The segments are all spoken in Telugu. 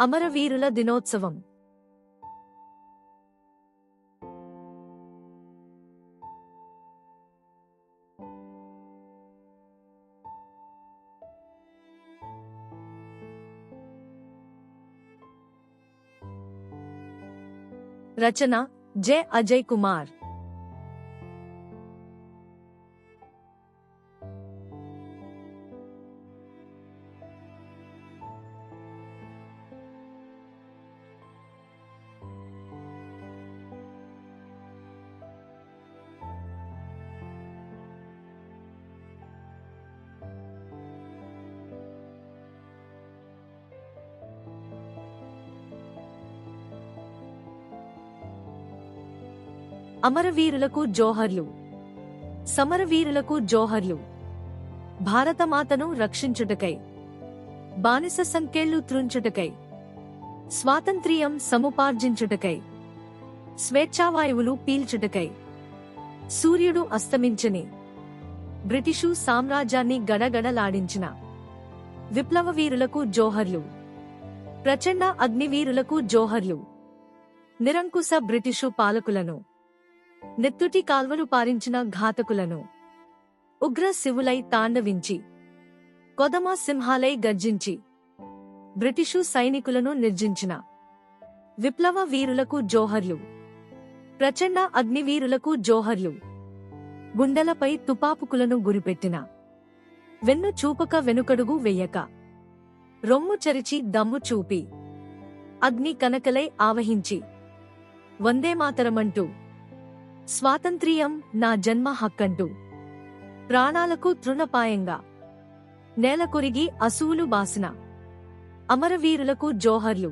అమరవీరుల దినోత్సవం రచన జె అజయ్ కుమార్ అమరవీరులకు జోహర్లు. సమరవీరులకు జోహర్లు. భారతమాతను రక్షించుటకై. బానిస సంఖ్యలు త్రుంచుటకై స్వాతంత్ర్యం సముపార్జించుటకై. స్వేచ్ఛావాయువులు పీల్చుటకై. సూర్యుడు అస్తమించని. బ్రిటిషు సామ్రాజ్యాన్ని గడగడలాడించిన. విప్లవ వీరులకు జోహర్లు. ప్రచండ అగ్నివీరులకు జోహర్లు. నిరంకుశ బ్రిటిషు పాలకులను. నెత్తుటి కాల్వలు పారించిన ఘాతకులను. ఉగ్ర శివులై తాండవించి కొదమ సింహాలై గర్జించి బ్రిటిషు సైనికులను నిర్జించిన. విప్లవ వీరులకు జోహర్లు ప్రచండ అగ్నివీరులకు జోహర్లు గుండెలపై తుపాపుకులను గురిపెట్టిన. వెన్ను చూపక వెనుకడుగు వెయ్యక రొమ్ము చరిచి దమ్ము చూపి అగ్ని కనకలై ఆవహించి వందేమాతరమంటూ స్వాతంత్ర్యం నా జన్మ హక్కంటూ. ప్రాణాలకు తృణపాయంగా. నేలకొరిగి అసూలు బాసిన. అమరవీరులకు జోహర్లు.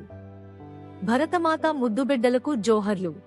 భరతమాత ముద్దుబిడ్డలకు జోహర్లు.